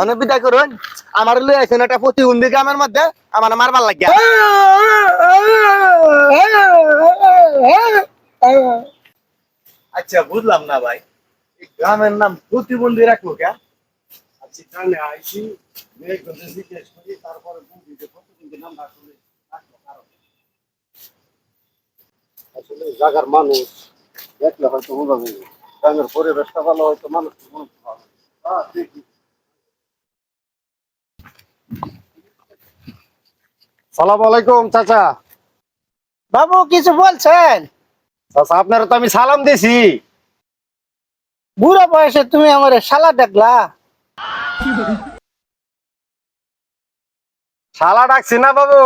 অনে বিদায় করুন। আমার লই আছেন একটা প্রতিবন্ধী গ্রামের মধ্যে আমার মারবার লাগিয়া। আচ্ছা বুঝলাম না ভাই। গ্রামের নাম প্রতিবন্ধী রাখল কে? আচ্ছা জানে জিজ্ঞেস করি তারপরে বুঝি যে প্রতিদিন নাম আসলে রাখল কারণ আসলে জায়গার মানুষ দেখলে হয়তো বোঝা যাবে গ্রামের পরিবেশটা ভালো হয়তো মানুষ মনে ভালো। হ্যাঁ দেখি সালাম আলাইকুম চাচা। বাবু কিছু বলছেন? চাচা আপনারা তো আমি সালাম দিছি। বুড়ো বয়সে তুমি আমার শালা ডাকলা শালা ডাকছি না বাবু।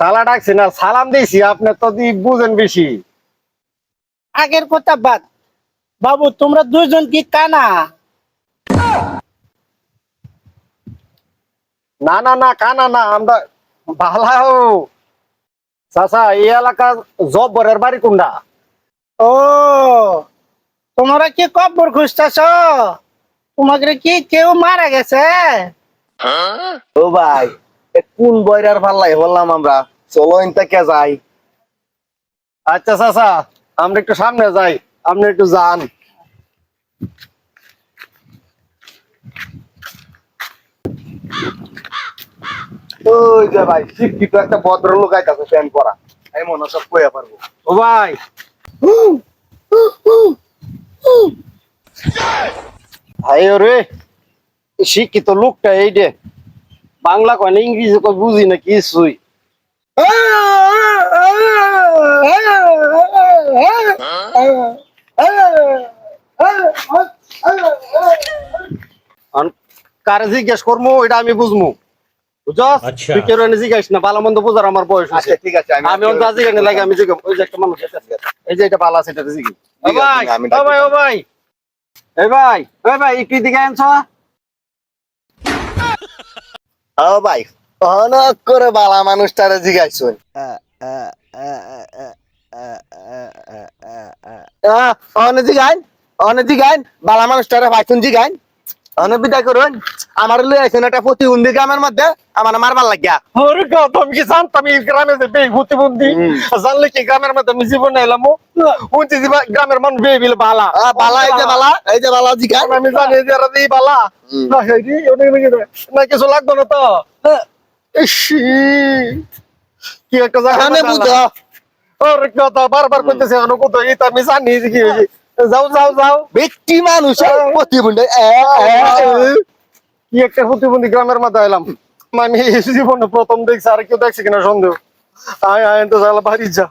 শালা ডাকছি না সালাম দিছি আপনি তো বুঝেন বেশি। আগের কথা বাদ। বাবু তোমরা দুজন কি কানা? না না না কানা না আমরা ভালো চাচা এই এলাকা জব্বরের বাড়ি কোনটা? ও তোমরা কি কবর খুঁজতেছ? তোমাকে কি কেউ মারা গেছে? ও ভাই কোন বয়রার পাল্লাই বললাম আমরা? চলো ইনতাকে যাই আচ্ছা চাচা আমরা একটু সামনে যাই আপনি একটু যান। যে শিক্ষিত একটা কইয়া পারব। ভাই। শিক্ষিত লোকটা এই দে বাংলা কয় না, ইংরেজি কয়, বুঝি না কিছুই। কারে জিজ্ঞেস করব এটা আমি বুঝমু। আমার বয়স আচ্ছা হয়েছে ঠিক আছে আমি অন্ত আজি কেন লাগে আমি ওই যে একটা মানুষ এই যে এটা ভালো আছে এটা জিজ্ঞেস ও ঠিক আছে, ভাই আমি ও ভাই ও ভাই। এই ভাই ওই ভাই একটু দিকে আনছ? ও ভাই অনেক করে বালা মানুষটারে জিগাইছুন অনে জিগাইন অনে জিগাইন বালা মানুষটারে ভাইছুন জিগাইন। অনে বিদায় করুন। আমার লই আছেন একটা প্রতিবন্ধী গ্রামের মধ্যে আমার মারবার লাগিয়া। ওরে গত আমি কি জানতাম এই গ্রামে যে বেই প্রতিবন্ধী? জানলে কি গ্রামের মধ্যে আমি জীবন এলাম উনতি দিবা গ্রামের মানুষ বেই বিল বালা। আ, বালা এই যে বালা। এই যে বালা জিগাইন আমি জানি এই যে এরা বালা। না দি ওনে না কিছু লাগবে না তো? ইসি, কি একটা জায়গা এখানে বুঝো। ওরে কথা বারবার কইতেছে এখন কত এই তো আমি জানি কি যাও যাও যাও। ব্যক্তি মানুষ প্রতিবন্ধী। কি একটা প্রতিবন্ধী গ্রামের মধ্যে এলাম আমি জীবনে প্রথম দেখছি, আর কেউ দেখছে কিনা সন্দেহ। আয় আয়, তো বাড়ি যা।